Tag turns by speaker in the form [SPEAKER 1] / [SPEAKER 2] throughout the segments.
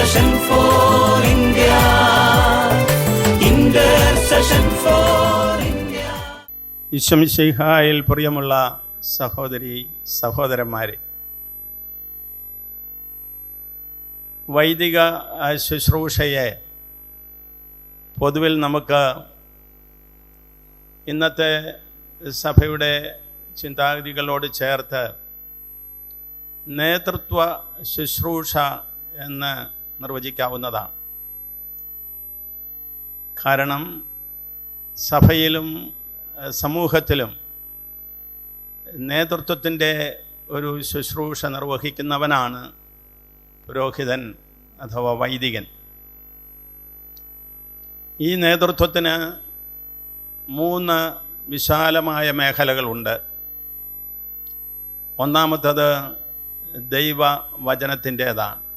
[SPEAKER 1] Intercession for India. For India.
[SPEAKER 2] ഈശ്വമിശിഹായിൽ പ്രിയമുള്ള സഹോദരി സഹോദരന്മാരെ വൈദിക ശുശ്രൂഷയെ പൊതുവിൽ നമുക്ക് ഇന്നത്തെ സഭയുടെ ചിന്താഗതികളോട് ചേർത്ത് നേതൃത്വ ശുശ്രൂഷ എന്ന് നിർവചിക്കാവുന്നതാണ്. കാരണം സഭയിലും സമൂഹത്തിലും നേതൃത്വത്തിന്റെ ഒരു ശുശ്രൂഷ നിർവഹിക്കുന്നവനാണ് പുരോഹിതൻ അഥവാ വൈദികൻ. ഈ നേതൃത്വത്തിന് മൂന്ന് വിശാലമായ മേഖലകളുണ്ട്. ഒന്നാമത്തത് ദൈവവചനത്തിന്റേതാണ്.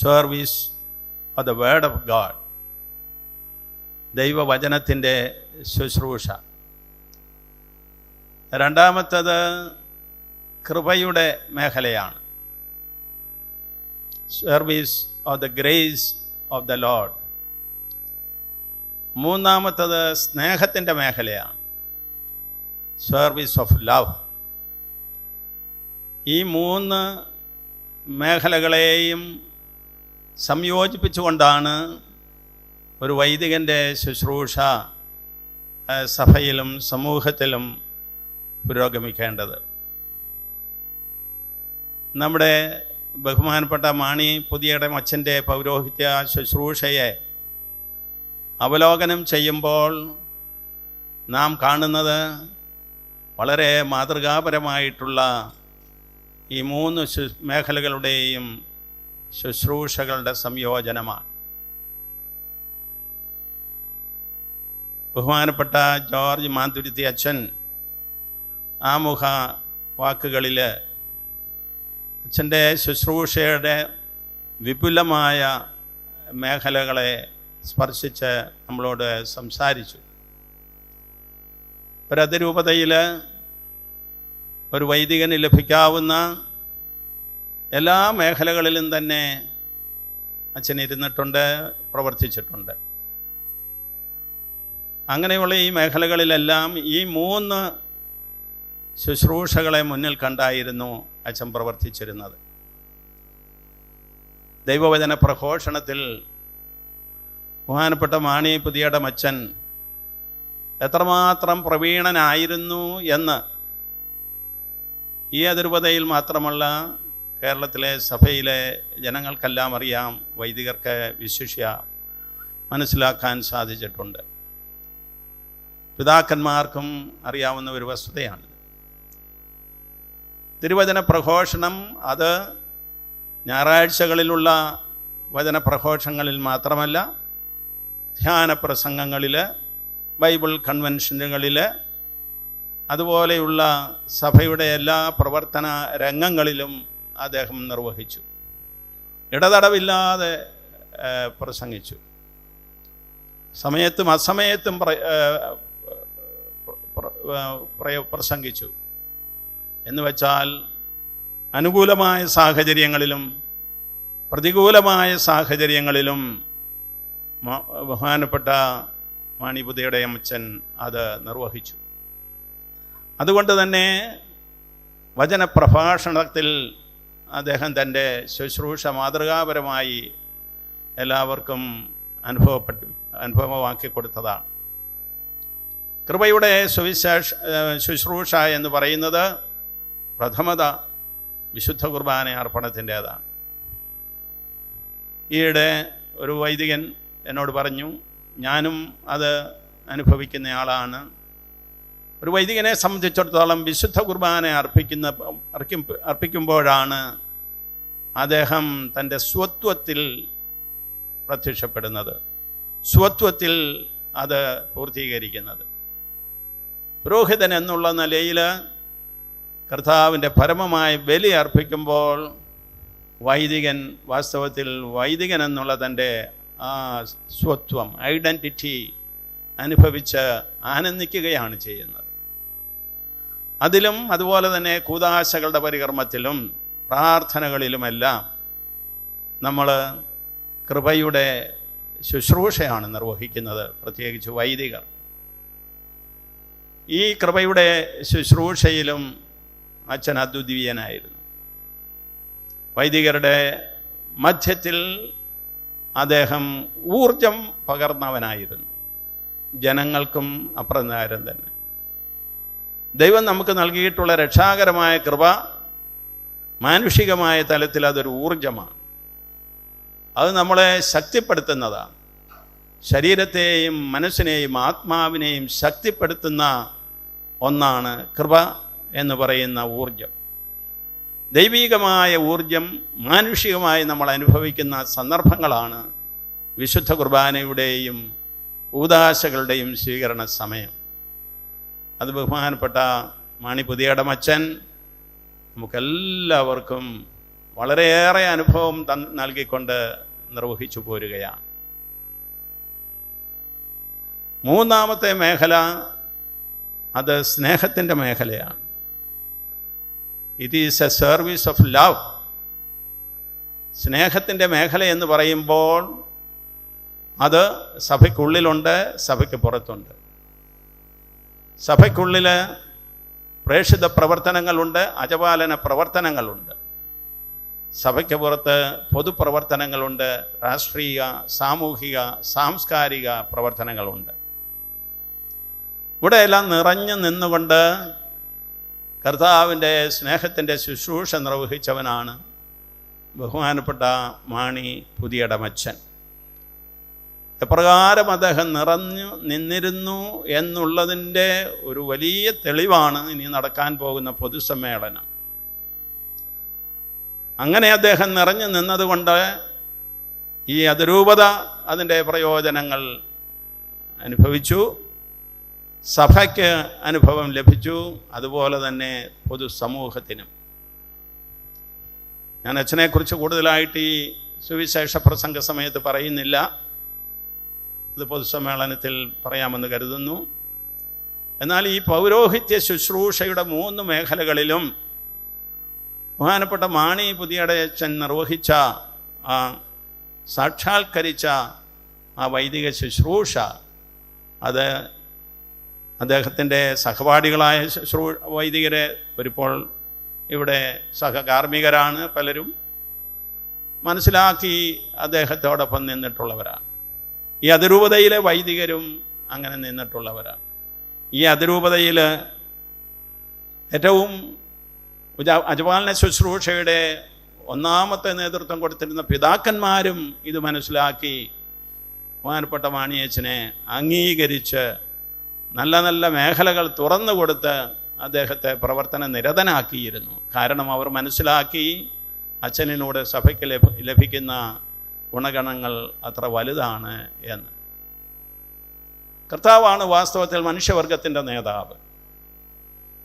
[SPEAKER 2] Service of the word of God ദൈവവചനത്തിന്റെ ശുശ്രൂഷ. രണ്ടാമത്തത് കൃപയുടെ മേഖലയാണ്. Service of the grace of the Lord മൂന്നാമത്തത് സ്നേഹത്തിന്റെ മേഖലയാണ്. സർവീസ് ഓഫ് ലവ് ഈ മൂന്ന് മേഖലകളെയും സംയോജിപ്പിച്ചുകൊണ്ടാണ് ഒരു വൈദികന്റെ ശുശ്രൂഷ സഭയിലും സമൂഹത്തിലും പുരോഗമിക്കേണ്ടത്. നമ്മുടെ ബഹുമാനപ്പെട്ട മാണി പുതിയടം അച്ഛന്റെ പൗരോഹിത്യ ശുശ്രൂഷയെ അവലോകനം ചെയ്യുമ്പോൾ നാം കാണുന്നത് വളരെ മാതൃകാപരമായിട്ടുള്ള ഈ മൂന്ന് മേഖലകളുടെയും ശുശ്രൂഷകളുടെ സംയോജനമാണ്. ബഹുമാനപ്പെട്ട ജോർജ് മാന്തുരുത്തി അച്ഛൻ ആമുഖ വാക്കുകളിൽ അച്ഛന്റെ ശുശ്രൂഷയുടെ വിപുലമായ മേഖലകളെ സ്പർശിച്ച് നമ്മളോട് സംസാരിച്ചു. ഒരതിരൂപതയിൽ ഒരു വൈദികന് ലഭിക്കാവുന്ന എല്ലാ മേഖലകളിലും തന്നെ അച്ഛൻ ഇരുന്നിട്ടുണ്ട് പ്രവർത്തിച്ചിട്ടുണ്ട്. അങ്ങനെയുള്ള ഈ മേഖലകളിലെല്ലാം ഈ മൂന്ന് ശുശ്രൂഷകളെ മുന്നിൽ കണ്ടായിരുന്നു അച്ഛൻ പ്രവർത്തിച്ചിരുന്നത്. ദൈവവചന പ്രഘോഷണത്തിൽ ബഹുമാനപ്പെട്ട മാണി പുതിയയുടെ അച്ഛൻ എത്രമാത്രം പ്രവീണനായിരുന്നു എന്ന് ഈ അതിർവതയിൽ മാത്രമല്ല കേരളത്തിലെ സഭയിലെ ജനങ്ങൾക്കെല്ലാം അറിയാം വൈദികർക്ക് വിശിഷ്യ മനസ്സിലാക്കാൻ സാധിച്ചിട്ടുണ്ട്. പിതാക്കന്മാർക്കും അറിയാവുന്ന ഒരു വസ്തുതയാണ്. തിരുവചന പ്രഘോഷണം അത് ഞായറാഴ്ചകളിലുള്ള വചന പ്രഘോഷങ്ങളിൽ മാത്രമല്ല ധ്യാന പ്രസംഗങ്ങളിൽ ബൈബിൾ കൺവെൻഷനുകളിൽ അതുപോലെയുള്ള സഭയുടെ എല്ലാ പ്രവർത്തന രംഗങ്ങളിലും അദ്ദേഹം നിർവഹിച്ചു. ഇടതടവില്ലാതെ പ്രസംഗിച്ചു. സമയത്തും അസമയത്തും പ്രസംഗിച്ചു. എന്ന് വെച്ചാൽ അനുകൂലമായ സാഹചര്യങ്ങളിലും പ്രതികൂലമായ സാഹചര്യങ്ങളിലും ബഹുമാനപ്പെട്ട മാണിപുതിയുടെ അമ്മച്ചൻ അത് നിർവഹിച്ചു. അതുകൊണ്ട് തന്നെ വചനപ്രഭാഷണത്തിൽ അദ്ദേഹം തന്റെ ശുശ്രൂഷ മാതൃകാപരമായി എല്ലാവർക്കും അനുഭവപ്പെട്ടു അനുഭവമാക്കി കൊടുത്തതാണ്. കൃപയുടെ സുവിശേഷ ശുശ്രൂഷ എന്ന് പറയുന്നത് പ്രഥമത വിശുദ്ധ കുർബാന അർപ്പണത്തിന്റേതാണ്. ഈയിടെ ഒരു വൈദികൻ എന്നോട് പറഞ്ഞു ഞാനും അത് അനുഭവിക്കുന്നയാളാണ് ഒരു വൈദികനെ സംബന്ധിച്ചിടത്തോളം വിശുദ്ധ കുർബാന അർപ്പിക്കുന്ന അർപ്പിക്കും അർപ്പിക്കുമ്പോഴാണ് അദ്ദേഹം തന്റെ സ്വത്വത്തിൽ പ്രത്യക്ഷപ്പെടുന്നത്. സ്വത്വത്തിൽ അത് പൂർത്തീകരിക്കുന്നത്. പുരോഹിതൻ എന്നുള്ള നിലയിൽ കർത്താവിന്റെ പരമമായ ബലി അർപ്പിക്കുമ്പോൾ വൈദികൻ വാസ്തവത്തിൽ വൈദികൻ എന്നുള്ള തന്റെ ആ സ്വത്വം ഐഡന്റിറ്റി അനുഭവിച്ച് ആനന്ദിക്കുകയാണ് ചെയ്യുന്നത്. അതിലും അതുപോലെ തന്നെ കൂതാശകളുടെ പരികർമ്മത്തിലും പ്രാർത്ഥനകളിലുമെല്ലാം നമ്മൾ കൃപയുടെ ശുശ്രൂഷയാണ് നിർവഹിക്കുന്നത് പ്രത്യേകിച്ച് വൈദികർ. ഈ കൃപയുടെ ശുശ്രൂഷയിലും അച്ഛൻ അദ്വിതീയനായിരുന്നു. വൈദികരുടെ മധ്യത്തിൽ അദ്ദേഹം ഊർജം പകർന്നവനായിരുന്നു. ജനങ്ങൾക്കും അപ്രകാരം തന്നെ. ദൈവം നമുക്ക് നൽകിയിട്ടുള്ള രക്ഷാകരമായ കൃപ മാനുഷികമായ തലത്തിൽ അതൊരു ഊർജമാണ് അത് നമ്മളെ ശക്തിപ്പെടുത്തുന്നതാണ്. ശരീരത്തെയും മനസ്സിനെയും ആത്മാവിനെയും ശക്തിപ്പെടുത്തുന്ന ഒന്നാണ് കൃപ എന്ന് പറയുന്ന ഊർജം ദൈവീകമായ ഊർജം മാനുഷികമായി നമ്മൾ അനുഭവിക്കുന്ന സന്ദർഭങ്ങളാണ് വിശുദ്ധ കുർബാനയുടെയും ഊദാശകളുടെയും സ്വീകരണ സമയം. അത് ബഹുമാനപ്പെട്ട മാണി പുതിയടമച്ചൻ നമുക്കെല്ലാവർക്കും വളരെയേറെ അനുഭവം നൽകിക്കൊണ്ട് നിർവഹിച്ചു പോരുകയാണ്. മൂന്നാമത്തെ മേഖല അത് സ്നേഹത്തിന്റെ മേഖലയാണ്. It is a service of love സ്നേഹത്തിന്റെ മേഖല എന്ന് പറയുമ്പോൾ അത് സഭയ്ക്കുള്ളിലുണ്ട് സഭയ്ക്ക് പുറത്തുണ്ട്. സഭയ്ക്കുള്ളിൽ പ്രേക്ഷിത പ്രവർത്തനങ്ങളുണ്ട് അജപാലന പ്രവർത്തനങ്ങളുണ്ട്. സഭയ്ക്ക് പുറത്ത് പൊതുപ്രവർത്തനങ്ങളുണ്ട് രാഷ്ട്രീയ സാമൂഹിക സാംസ്കാരിക പ്രവർത്തനങ്ങളുണ്ട്. ഇവിടെയെല്ലാം നിറഞ്ഞു നിന്നുകൊണ്ട് കർത്താവിന്റെ സ്നേഹത്തിന്റെ ശുശ്രൂഷ നിർവഹിച്ചവനാണ് ബഹുമാനപ്പെട്ട മാണി പുതിയടമച്ചൻ. എപ്രകാരം അദ്ദേഹം നിറഞ്ഞു നിന്നിരുന്നു എന്നുള്ളതിന്റെ ഒരു വലിയ തെളിവാണ് ഇനി നടക്കാൻ പോകുന്ന പൊതുസമ്മേളനം. അങ്ങനെ അദ്ദേഹം നിറഞ്ഞു നിന്നതുകൊണ്ട് ഈ അതിരൂപത അതിന്റെ പ്രയോജനങ്ങൾ അനുഭവിച്ചു സഭയ്ക്ക് അനുഭവം ലഭിച്ചു അതുപോലെ തന്നെ പൊതുസമൂഹത്തിനും. ഞാൻ അച്ഛനെക്കുറിച്ച് കൂടുതലായിട്ട് ഈ സുവിശേഷ പ്രസംഗ സമയത്ത് പറയുന്നില്ല. ഇത് പൊതുസമ്മേളനത്തിൽ പറയാമെന്ന് കരുതുന്നു. എന്നാൽ ഈ പൗരോഹിത്യ ശുശ്രൂഷയുടെ മൂന്ന് മേഖലകളിലും ബഹുമാനപ്പെട്ട മാണി പുതിയടയച്ചൻ നിർവഹിച്ച ആ സാക്ഷാത്കരിച്ച ആ വൈദിക ശുശ്രൂഷ അത് അദ്ദേഹത്തിന്റെ സഹപാഠികളായ ശുശ്രൂ വൈദികരെ ഒരിപ്പോൾ ഇവിടെ സഹകാർമ്മികരാണ് പലരും മനസ്സിലാക്കി അദ്ദേഹത്തോടൊപ്പം നിന്നിട്ടുള്ളവരാണ്. ഈ അതിരൂപതയിലെ വൈദികരും അങ്ങനെ നിന്നിട്ടുള്ളവരാണ്. ഈ അതിരൂപതയിൽ ഏറ്റവും അജപാലിനെ ശുശ്രൂഷയുടെ ഒന്നാമത്തെ നേതൃത്വം കൊടുത്തിരുന്ന പിതാക്കന്മാരും ഇത് മനസ്സിലാക്കി ബഹുമാനപ്പെട്ട മാണിയച്ചനെ അംഗീകരിച്ച് നല്ല നല്ല മേഖലകൾ തുറന്നു കൊടുത്ത് അദ്ദേഹത്തെ പ്രവർത്തന നിരതനാക്കിയിരുന്നു. കാരണം അവർ മനസ്സിലാക്കി അച്ഛനിലൂടെ സഭയ്ക്ക് ലഭിക്കുന്ന ഗുണഗണങ്ങൾ അത്ര വലുതാണ് എന്ന്. കർത്താവാണ് വാസ്തവത്തിൽ മനുഷ്യവർഗത്തിന്റെ നേതാവ്.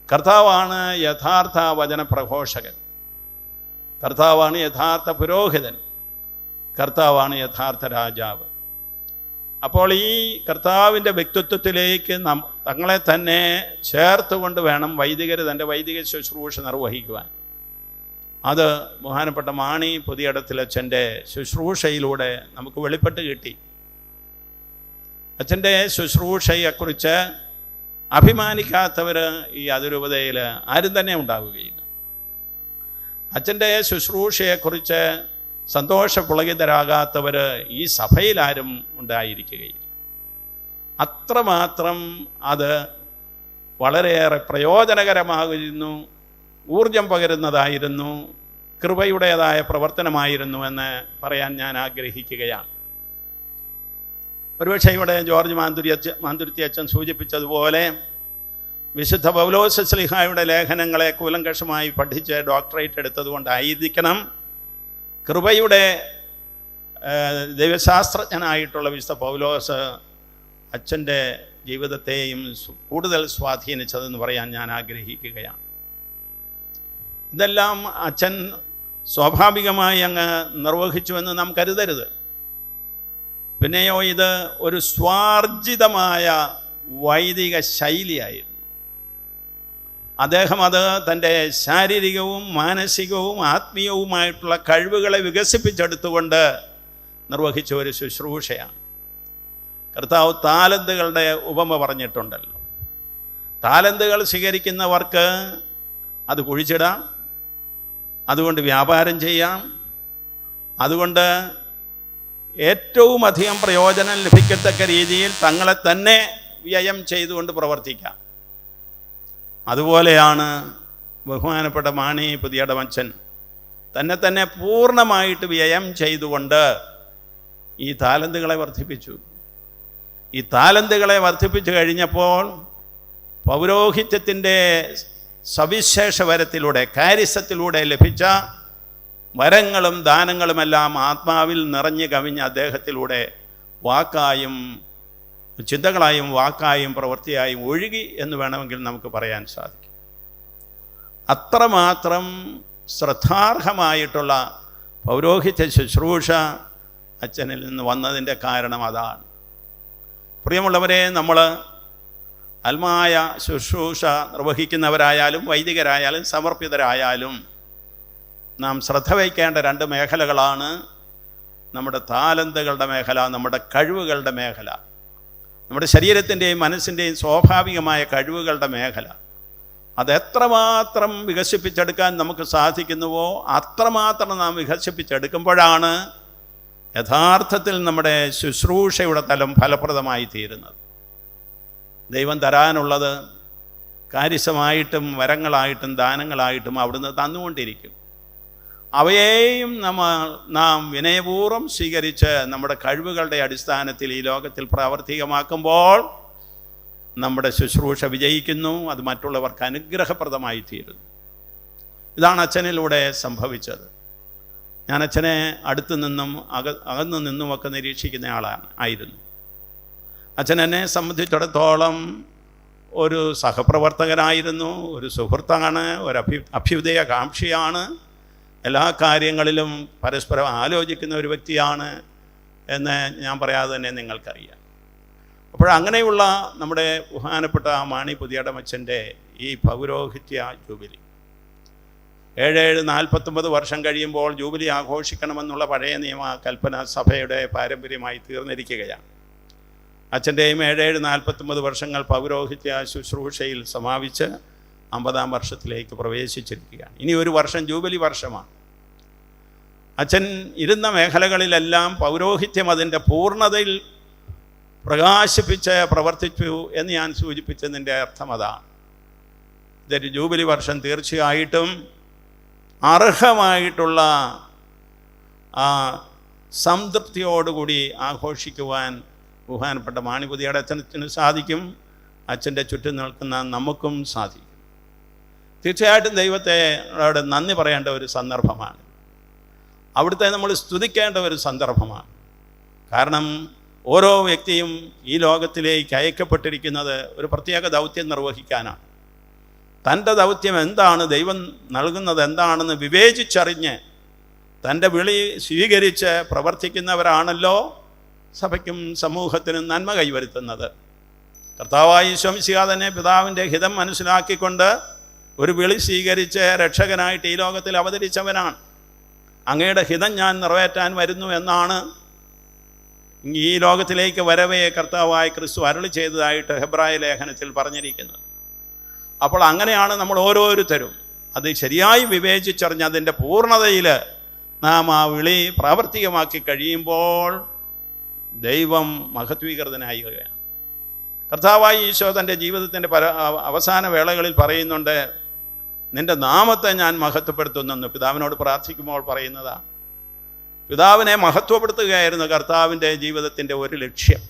[SPEAKER 2] കർത്താവാണ് യഥാർത്ഥ വചന പ്രഘോഷകൻ കർത്താവാണ് യഥാർത്ഥ പുരോഹിതൻ. കർത്താവാണ് യഥാർത്ഥ രാജാവ്. അപ്പോൾ ഈ കർത്താവിന്റെ വ്യക്തിത്വത്തിലേക്ക് നം തങ്ങളെ തന്നെ ചേർത്തുകൊണ്ട് വേണം വൈദികർ തന്റെ വൈദിക ശുശ്രൂഷ നിർവഹിക്കുവാൻ. അത് ബഹുമാനപ്പെട്ട മാണി പുതിയടത്തിലച്ഛന്റെ ശുശ്രൂഷയിലൂടെ നമുക്ക് വെളിപ്പെട്ട് കിട്ടി. അച്ഛന്റെ ശുശ്രൂഷയെക്കുറിച്ച് അഭിമാനിക്കാത്തവർ ഈ അതിരൂപതയിൽ ആരും തന്നെ ഉണ്ടാവുകയില്ല. അച്ഛന്റെ ശുശ്രൂഷയെക്കുറിച്ച് സന്തോഷപുളകിതരാകാത്തവർ ഈ സഭയിൽ ആരും ഉണ്ടായിരിക്കുകയില്ല. അത്രമാത്രം അത് വളരെയേറെ പ്രയോജനകരമാകുന്നു. ഊർജം പകരുന്നതായിരുന്നു കൃപയുടേതായ പ്രവർത്തനമായിരുന്നു എന്ന് പറയാൻ ഞാൻ ആഗ്രഹിക്കുകയാണ്. ഒരുപക്ഷെ ഇവിടെ ജോർജ് മാന്തുരി അച്ഛൻ മാന്തുരുത്തി അച്ഛൻ സൂചിപ്പിച്ചതുപോലെ വിശുദ്ധ പൗലോസ് സ്ലിഹായുടെ ലേഖനങ്ങളെ കൂലങ്കഷമായി പഠിച്ച് ഡോക്ടറേറ്റ് എടുത്തതുകൊണ്ടായിരിക്കണം കൃപയുടെ ദൈവശാസ്ത്രജ്ഞനായിട്ടുള്ള വിശുദ്ധ പൗലോസ് അച്ഛന്റെ ജീവിതത്തെയും കൂടുതൽ സ്വാധീനിച്ചതെന്ന് പറയാൻ ഞാൻ ആഗ്രഹിക്കുകയാണ്. ഇതെല്ലാം അച്ഛൻ സ്വാഭാവികമായി അങ്ങ് നിർവഹിച്ചുവെന്ന് നാം കരുതരുത്. പിന്നെയോ ഇത് ഒരു സ്വാർജിതമായ വൈദിക ശൈലിയായിരുന്നു. അദ്ദേഹം അത് തന്റെ ശാരീരികവും മാനസികവും ആത്മീയവുമായിട്ടുള്ള കഴിവുകളെ വികസിപ്പിച്ചെടുത്തുകൊണ്ട് നിർവഹിച്ച ഒരു ശുശ്രൂഷയാണ്. കർത്താവ് താലന്തുകളുടെ ഉപമ പറഞ്ഞിട്ടുണ്ടല്ലോ. താലന്തുകൾ സ്വീകരിക്കുന്നവർക്ക് അത് കുഴിച്ചിടാം അതുകൊണ്ട് വ്യാപാരം ചെയ്യാം. അതുകൊണ്ട് ഏറ്റവും അധികം പ്രയോജനം ലഭിക്കത്തക്ക രീതിയിൽ തങ്ങളെ തന്നെ വ്യയം ചെയ്തുകൊണ്ട് പ്രവർത്തിക്കാം. അതുപോലെയാണ് ബഹുമാനപ്പെട്ട മാണി പുതിയടമച്ചൻ തന്നെ തന്നെ പൂർണമായിട്ട് വ്യയം ചെയ്തുകൊണ്ട് ഈ താലന്തുകളെ വർദ്ധിപ്പിച്ചു. ഈ താലന്തുകളെ വർദ്ധിപ്പിച്ചു കഴിഞ്ഞപ്പോൾ പൗരോഹിത്യത്തിന്റെ സവിശേഷ വരത്തിലൂടെ കാരിസത്തിലൂടെ ലഭിച്ച വരങ്ങളും ദാനങ്ങളുമെല്ലാം ആത്മാവിൽ നിറഞ്ഞു കവിഞ്ഞ അദ്ദേഹത്തിലൂടെ വാക്കായും ചിന്തകളായും വാക്കായും പ്രവൃത്തിയായും ഒഴുകി എന്ന് വേണമെങ്കിൽ നമുക്ക് പറയാൻ സാധിക്കും. അത്രമാത്രം ശ്രദ്ധാർഹമായിട്ടുള്ള പൗരോഹിത്യ ശുശ്രൂഷ അച്ഛനിൽ നിന്ന് വന്നതിന്റെ കാരണം അതാണ്. പ്രിയമുള്ളവരെ നമ്മൾ ആത്മായ ശുശ്രൂഷ നിർവഹിക്കുന്നവരായാലും വൈദികരായാലും സമർപ്പിതരായാലും നാം ശ്രദ്ധ വയ്ക്കേണ്ട രണ്ട് മേഖലകളാണ് നമ്മുടെ താലന്തുകളുടെ മേഖല നമ്മുടെ കഴിവുകളുടെ മേഖല. നമ്മുടെ ശരീരത്തിന്റെയും മനസ്സിന്റെയും സ്വാഭാവികമായ കഴിവുകളുടെ മേഖല. അതെത്രമാത്രം വികസിപ്പിച്ചെടുക്കാൻ നമുക്ക് സാധിക്കുന്നുവോ അത്രമാത്രം നാം വികസിപ്പിച്ചെടുക്കുമ്പോഴാണ് യഥാർത്ഥത്തിൽ നമ്മുടെ ശുശ്രൂഷയുടെ തലം ഫലപ്രദമായി തീരുന്നത്. ദൈവം തരാനുള്ളത് കാര്യസമായിട്ടും വരങ്ങളായിട്ടും ദാനങ്ങളായിട്ടും അവിടുന്ന് തന്നുകൊണ്ടിരിക്കും. അവയെയും നമ്മ നാം വിനയപൂർവം സ്വീകരിച്ച് നമ്മുടെ കഴിവുകളുടെ അടിസ്ഥാനത്തിൽ ഈ ലോകത്തിൽ പ്രാവർത്തികമാക്കുമ്പോൾ നമ്മുടെ ശുശ്രൂഷ വിജയിക്കുന്നു അത് മറ്റുള്ളവർക്ക് അനുഗ്രഹപ്രദമായി തീരുന്നു. ഇതാണ് അച്ഛനിലൂടെ സംഭവിച്ചത്. ഞാൻ അച്ഛനെ അടുത്തു നിന്നും അക അകന്നു നിന്നുമൊക്കെ നിരീക്ഷിക്കുന്ന ആളാണ് ആയിരുന്നു. അച്ഛൻ എന്നെ സംബന്ധിച്ചിടത്തോളം ഒരു സഹപ്രവർത്തകനായിരുന്നു ഒരു സുഹൃത്താണ് ഒരു അഭ്യു അഭ്യുദയകാംക്ഷിയാണ് എല്ലാ കാര്യങ്ങളിലും പരസ്പരം ആലോചിക്കുന്ന ഒരു വ്യക്തിയാണ് എന്ന് ഞാൻ പറയാതെ തന്നെ നിങ്ങൾക്കറിയാം. അപ്പോഴങ്ങനെയുള്ള നമ്മുടെ ബഹുമാനപ്പെട്ട മാണി പുതിയടമച്ചന്റെ ഈ പൗരോഹിത്യ ജൂബിലി. ഏഴേഴ് നാൽപ്പത്തൊമ്പത് വർഷം കഴിയുമ്പോൾ ജൂബിലി ആഘോഷിക്കണമെന്നുള്ള പഴയ നിയമ കൽപ്പന സഭയുടെ പാരമ്പര്യമായി തീർന്നിരിക്കുകയാണ്. അച്ഛന്റെയും ഏഴേഴ് നാൽപ്പത്തൊമ്പത് വർഷങ്ങൾ പൗരോഹിത്യ ശുശ്രൂഷയിൽ സമാപിച്ച് അമ്പതാം വർഷത്തിലേക്ക് പ്രവേശിച്ചിരിക്കുകയാണ്. ഇനി ഒരു വർഷം ജൂബിലി വർഷമാണ്. അച്ഛൻ ഇരുന്ന മേഖലകളിലെല്ലാം പൗരോഹിത്യം അതിന്റെ പൂർണതയിൽ പ്രകാശിപ്പിച്ച് പ്രവർത്തിച്ചു എന്ന് ഞാൻ സൂചിപ്പിച്ചതിന്റെ അർത്ഥം അതാണ്. ഇതൊരു ജൂബിലി വർഷം തീർച്ചയായിട്ടും അർഹമായിട്ടുള്ള ആ സംതൃപ്തിയോടുകൂടി ആഘോഷിക്കുവാൻ ബഹുമാനപ്പെട്ട മാണിപുതിയുടെ അച്ഛനത്തിന് സാധിക്കും. അച്ഛന്റെ ചുറ്റും നിൽക്കുന്ന നമുക്കും സാധിക്കും. തീർച്ചയായിട്ടും ദൈവത്തെ അവിടെ നന്ദി പറയേണ്ട ഒരു സന്ദർഭമാണ്. അവിടുത്തെ നമ്മൾ സ്തുതിക്കേണ്ട ഒരു സന്ദർഭമാണ്. കാരണം ഓരോ വ്യക്തിയും ഈ ലോകത്തിലേക്ക് അയക്കപ്പെട്ടിരിക്കുന്നത് ഒരു പ്രത്യേക ദൗത്യം നിർവഹിക്കാനാണ്. തന്റെ ദൗത്യം എന്താണ്? ദൈവം നൽകുന്നത് എന്താണെന്ന് വിവേചിച്ചറിഞ്ഞ് തന്റെ വിളി സ്വീകരിച്ച് പ്രവർത്തിക്കുന്നവരാണല്ലോ. സഭയ്ക്കും സമൂഹത്തിനും നന്മ കൈവരുത്തുന്നത്. കർത്താവായി ശംസിക തന്നെ പിതാവിന്റെ ഹിതം മനസ്സിലാക്കിക്കൊണ്ട് ഒരു വിളി സ്വീകരിച്ച് രക്ഷകനായിട്ട് ഈ ലോകത്തിൽ അവതരിച്ചവനാണ്. അങ്ങയുടെ ഹിതം ഞാൻ നിറവേറ്റാൻ വരുന്നു എന്നാണ് ഈ ലോകത്തിലേക്ക് വരവേ കർത്താവായ ക്രിസ്തു അരുളി ചെയ്തതായിട്ട് ഹെബ്രായ ലേഖനത്തിൽ പറഞ്ഞിരിക്കുന്നത്. അപ്പോൾ അങ്ങനെയാണ് നമ്മൾ ഓരോരുത്തരും അത് ശരിയായി വിവേചിച്ചറിഞ്ഞ് അതിന്റെ പൂർണതയിൽ നാം ആ വിളി പ്രാവർത്തികമാക്കി കഴിയുമ്പോൾ ദൈവം മഹത്വീകൃതനായുകയാണ് കർത്താവായി ഈശോ തന്റെ ജീവിതത്തിന്റെ പര അവസാന വേളകളിൽ പറയുന്നുണ്ട് നിന്റെ നാമത്തെ ഞാൻ മഹത്വപ്പെടുത്തുന്നെന്ന് പിതാവിനോട് പ്രാർത്ഥിക്കുമ്പോൾ പറയുന്നതാണ് പിതാവിനെ മഹത്വപ്പെടുത്തുകയായിരുന്നു കർത്താവിന്റെ ജീവിതത്തിന്റെ ഒരു ലക്ഷ്യം.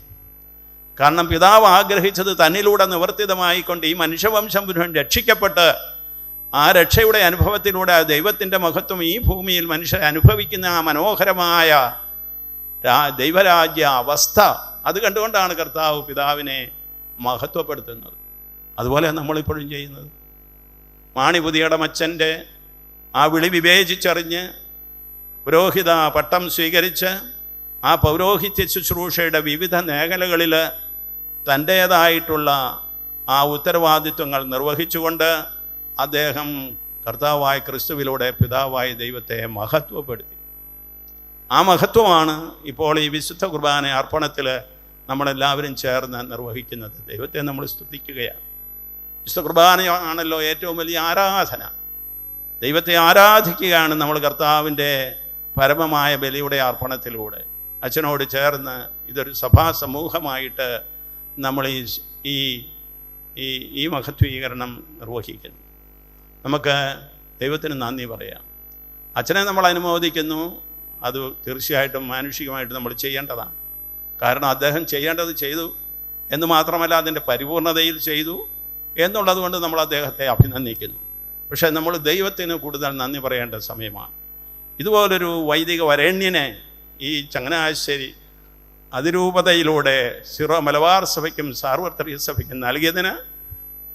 [SPEAKER 2] കാരണം പിതാവ് ആഗ്രഹിച്ചത് തന്നിലൂടെ നിവർത്തിതമായിക്കൊണ്ട് ഈ മനുഷ്യവംശം മുഴുവൻ രക്ഷിക്കപ്പെട്ട് ആ രക്ഷയുടെ അനുഭവത്തിലൂടെ ദൈവത്തിന്റെ മഹത്വം ഈ ഭൂമിയിൽ മനുഷ്യർ അനുഭവിക്കുന്ന ആ മനോഹരമായ ദൈവരാജ്യ അവസ്ഥ അത് കണ്ടുകൊണ്ടാണ് കർത്താവ് പിതാവിനെ മഹത്വപ്പെടുത്തുന്നത്. അതുപോലെ നമ്മളിപ്പോഴും ചെയ്യുന്നത്. മാണി പുതിയുടെ മച്ചന്റെ ആ വിളി വിവേചിച്ചറിഞ്ഞ് പുരോഹിത പട്ടം സ്വീകരിച്ച് ആ പൗരോഹിത്യ ശുശ്രൂഷയുടെ വിവിധ മേഖലകളിൽ തന്റേതായിട്ടുള്ള ആ ഉത്തരവാദിത്വങ്ങൾ നിർവഹിച്ചുകൊണ്ട് അദ്ദേഹം കർത്താവായ ക്രിസ്തുവിലൂടെ പിതാവായ ദൈവത്തെ മഹത്വപ്പെടുത്തി. ആ മഹത്വമാണ് ഇപ്പോൾ ഈ വിശുദ്ധ കുർബാന അർപ്പണത്തിൽ നമ്മളെല്ലാവരും ചേർന്ന് നിർവഹിക്കുന്നത്. ദൈവത്തെ നമ്മൾ സ്തുതിക്കുകയാണ്. വിശുദ്ധ കുർബാന ആണല്ലോ ഏറ്റവും വലിയ ആരാധന. ദൈവത്തെ ആരാധിക്കുകയാണ് നമ്മൾ കർത്താവിന്റെ പരമമായ ബലിയുടെ അർപ്പണത്തിലൂടെ. അച്ഛനോട് ചേർന്ന് ഇതൊരു സഭാ സമൂഹമായിട്ട് നമ്മൾ ഈ ഈ ഈ ഈ മഹത്വീകരണം നിർവഹിക്കുന്നു. നമുക്ക് ദൈവത്തിന് നന്ദി പറയാം. അച്ഛനെ നമ്മൾ അനുമോദിക്കുന്നു. അത് തീർച്ചയായിട്ടും മാനുഷികമായിട്ട് നമ്മൾ ചെയ്യേണ്ടതാണ്. കാരണം അദ്ദേഹം ചെയ്യേണ്ടത് ചെയ്തു എന്ന് മാത്രമല്ല അതിന്റെ പരിപൂർണതയിൽ ചെയ്തു എന്നുള്ളത് കൊണ്ട് നമ്മൾ അദ്ദേഹത്തെ അഭിനന്ദിക്കുന്നു. പക്ഷേ നമ്മൾ ദൈവത്തിന് കൂടുതൽ നന്ദി പറയേണ്ട സമയമാണ്. ഇതുപോലൊരു വൈദിക വരേണ്യനെ ഈ ചങ്ങനാശ്ശേരി അതിരൂപതയിലൂടെ സിറോ മലബാർ സഭയ്ക്കും സാർവത്രിക സഭയ്ക്കും നൽകിയതിന്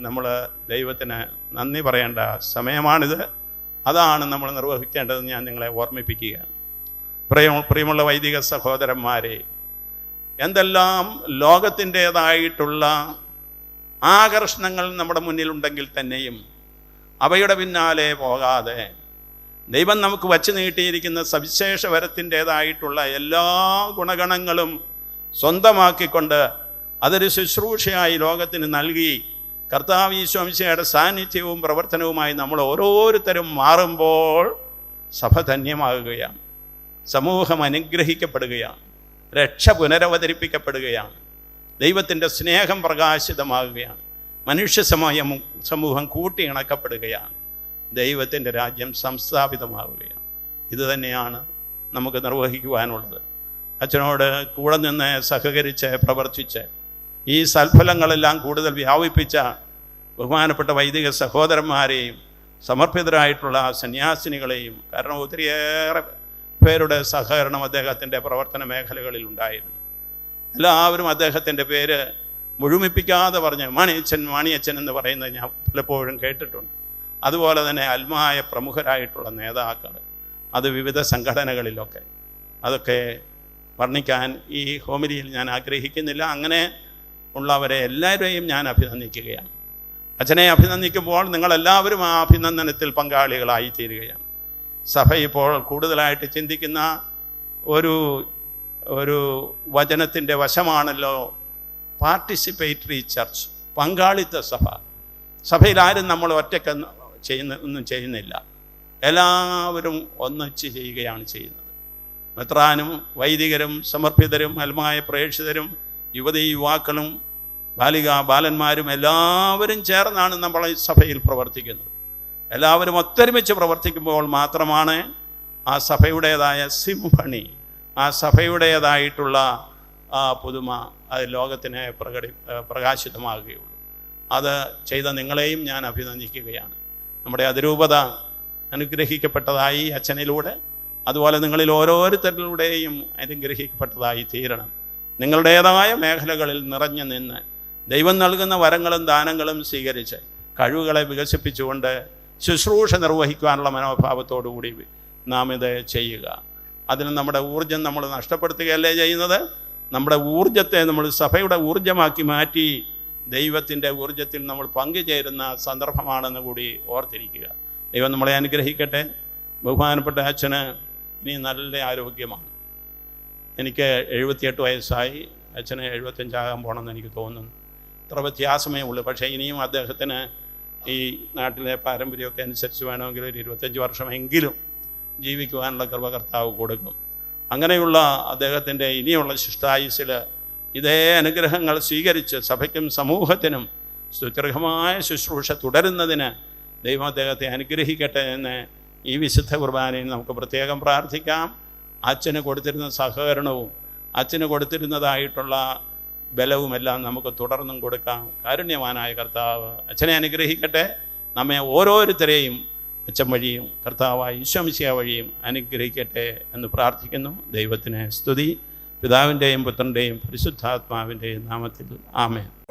[SPEAKER 2] നമ്മൾ ദൈവത്തിന് നന്ദി പറയേണ്ട സമയമാണിത്. അതാണ് നമ്മൾ നിർവഹിക്കേണ്ടതെന്ന് ഞാൻ നിങ്ങളെ ഓർമ്മിപ്പിക്കുകയാണ്. പ്രിയ പ്രിയമുള്ള വൈദിക സഹോദരന്മാരെ എന്തെല്ലാം ലോകത്തിന്റേതായിട്ടുള്ള ആകർഷണങ്ങൾ നമ്മുടെ മുന്നിലുണ്ടെങ്കിൽ തന്നെയും അവയുടെ പിന്നാലെ പോകാതെ ദൈവം നമുക്ക് വച്ച് നീട്ടിയിരിക്കുന്ന സവിശേഷ വരത്തിന്റേതായിട്ടുള്ള എല്ലാ ഗുണഗണങ്ങളും സ്വന്തമാക്കിക്കൊണ്ട് അതൊരു ശുശ്രൂഷയായി ലോകത്തിന് നൽകി കർത്താവ് ഈശ്വംശയുടെ സാന്നിധ്യവും പ്രവർത്തനവുമായി നമ്മൾ ഓരോരുത്തരും മാറുമ്പോൾ സഭ ധന്യമാകുകയാണ്. സമൂഹം അനുഗ്രഹിക്കപ്പെടുകയാണ്. രക്ഷ പുനരവതരിപ്പിക്കപ്പെടുകയാണ്. ദൈവത്തിന്റെ സ്നേഹം പ്രകാശിതമാകുകയാണ്. മനുഷ്യ സമയം സമൂഹം കൂട്ടിയിണക്കപ്പെടുകയാണ്. ദൈവത്തിന്റെ രാജ്യം സംസ്ഥാപിതമാവുകയാണ് ഇതുതന്നെയാണ് നമുക്ക് നിർവഹിക്കുവാനുള്ളത്. അച്ഛനോട് കൂടെ നിന്ന് സഹകരിച്ച് പ്രവർത്തിച്ച് ഈ സൽഫലങ്ങളെല്ലാം കൂടുതൽ വ്യാപിപ്പിച്ച ബഹുമാനപ്പെട്ട വൈദിക സഹോദരന്മാരെയും സമർപ്പിതരായിട്ടുള്ള സന്യാസിനികളെയും കാരണം ഒത്തിരിയേറെ പേരുടെ സഹകരണം അദ്ദേഹത്തിന്റെ പ്രവർത്തന മേഖലകളിൽ ഉണ്ടായിരുന്നു. എല്ലാവരും അദ്ദേഹത്തിന്റെ പേര് മുഴുമിപ്പിക്കാതെ പറഞ്ഞ് മാണിയച്ഛൻ മാണിയച്ഛൻ എന്ന് പറയുന്നത് ഞാൻ പലപ്പോഴും കേട്ടിട്ടുണ്ട്. അതുപോലെ തന്നെ അൽമായ പ്രമുഖരായിട്ടുള്ള നേതാക്കൾ അത് വിവിധ സംഘടനകളിലൊക്കെ. അതൊക്കെ വർണിക്കാൻ ഈ ഹോമിലിയിൽ ഞാൻ ആഗ്രഹിക്കുന്നില്ല. അങ്ങനെ ഉള്ളവരെ എല്ലാവരെയും ഞാൻ അഭിനന്ദിക്കുകയാണ്. അച്ഛനെ അഭിനന്ദിക്കുമ്പോൾ നിങ്ങളെല്ലാവരും ആ അഭിനന്ദനത്തിൽ പങ്കാളികളായി തീരുകയാണ് സഭ ഇപ്പോൾ കൂടുതലായിട്ട് ചിന്തിക്കുന്ന ഒരു ഒരു വചനത്തിന്റെ വശമാണല്ലോ പാർട്ടിസിപ്പേറ്ററി ചർച്ച് പങ്കാളിത്ത സഭ. സഭയിൽ ആരും നമ്മൾ ഒറ്റയ്ക്ക് ചെയ്യുന്ന ഒന്നും ചെയ്യുന്നില്ല. എല്ലാവരും ഒന്നിച്ച് ചെയ്യുകയാണ് ചെയ്യുന്നത്. മെത്രാനും വൈദികരും സമർപ്പിതരും അൽമായ പ്രേക്ഷിതരും യുവതി യുവാക്കളും ബാലിക ബാലന്മാരും എല്ലാവരും ചേർന്നാണ് നമ്മൾ സഭയിൽ പ്രവർത്തിക്കുന്നത്. എല്ലാവരും ഒത്തൊരുമിച്ച് പ്രവർത്തിക്കുമ്പോൾ മാത്രമാണ് ആ സഭയുടേതായ സിംഫണി ആ സഭയുടേതായിട്ടുള്ള പുതുമ അത് ലോകത്തിന് പ്രകടി പ്രകാശിതമാകുകയുള്ളൂ. അത് ചെയ്ത നിങ്ങളെയും ഞാൻ അഭിനന്ദിക്കുകയാണ്. നമ്മുടെ അതിരൂപത അനുഗ്രഹിക്കപ്പെട്ടതായി അച്ഛനിലൂടെ അതുപോലെ നിങ്ങളിൽ ഓരോരുത്തരിലൂടെയും അനുഗ്രഹിക്കപ്പെട്ടതായി തീരണം. നിങ്ങളുടേതായ മേഖലകളിൽ നിറഞ്ഞു നിന്ന് ദൈവം നൽകുന്ന വരങ്ങളും ദാനങ്ങളും സ്വീകരിച്ച് കഴിവുകളെ വികസിപ്പിച്ചുകൊണ്ട് ശുശ്രൂഷ നിർവഹിക്കുവാനുള്ള മനോഭാവത്തോടു കൂടി നാം ഇത് ചെയ്യുക. അതിന് നമ്മുടെ ഊർജം നമ്മൾ നഷ്ടപ്പെടുത്തുകയല്ലേ ചെയ്യുന്നത്? നമ്മുടെ ഊർജത്തെ നമ്മൾ സഭയുടെ ഊർജമാക്കി മാറ്റി ദൈവത്തിന്റെ ഊർജത്തിൽ നമ്മൾ പങ്കുചേരുന്ന സന്ദർഭമാണെന്ന് കൂടി ഓർത്തിരിക്കുക. ദൈവം നമ്മളെ അനുഗ്രഹിക്കട്ടെ. ബഹുമാനപ്പെട്ട അച്ഛന് ഇനി നല്ല ആരോഗ്യമാണ്. എനിക്ക് എഴുപത്തിയെട്ട് വയസ്സായി. അച്ഛന് എഴുപത്തഞ്ചാകാൻ പോകണമെന്ന് എനിക്ക് തോന്നുന്നു. ഇത്ര വ്യത്യാസമേ ഉള്ളൂ. പക്ഷേ ഇനിയും അദ്ദേഹത്തിന് ഈ നാട്ടിലെ പാരമ്പര്യമൊക്കെ അനുസരിച്ച് വേണമെങ്കിൽ ഒരു ഇരുപത്തഞ്ച് വർഷമെങ്കിലും ജീവിക്കുവാനുള്ള കൃപ കർത്താവ് കൊടുക്കും. അങ്ങനെയുള്ള അദ്ദേഹത്തിന്റെ ഇനിയുള്ള ശിഷ്ടായുസിൽ ഇതേ അനുഗ്രഹങ്ങൾ സ്വീകരിച്ച് സഭയ്ക്കും സമൂഹത്തിനും സുദീർഘമായ ശുശ്രൂഷ തുടരുന്നതിന് ദൈവം അദ്ദേഹത്തെ അനുഗ്രഹിക്കട്ടെ എന്ന് ഈ വിശുദ്ധ കുർബാനയിൽ നമുക്ക് പ്രത്യേകം പ്രാർത്ഥിക്കാം. അച്ഛന് കൊടുത്തിരുന്ന സഹകരണവും അച്ഛന് കൊടുത്തിരുന്നതായിട്ടുള്ള ബലവുമെല്ലാം നമുക്ക് തുടർന്നും കൊടുക്കാം. കാരുണ്യവാനായ കർത്താവ് അച്ഛനെ അനുഗ്രഹിക്കട്ടെ. നമ്മെ ഓരോരുത്തരെയും അച്ഛൻ വഴിയും കർത്താവായ ഈശ്വമിശിയ വഴിയും അനുഗ്രഹിക്കട്ടെ എന്ന് പ്രാർത്ഥിക്കുന്നു. ദൈവത്തിന് സ്തുതി. പിതാവിന്റെയും പുത്രന്റെയും പരിശുദ്ധാത്മാവിന്റെയും നാമത്തിൽ ആമേൻ.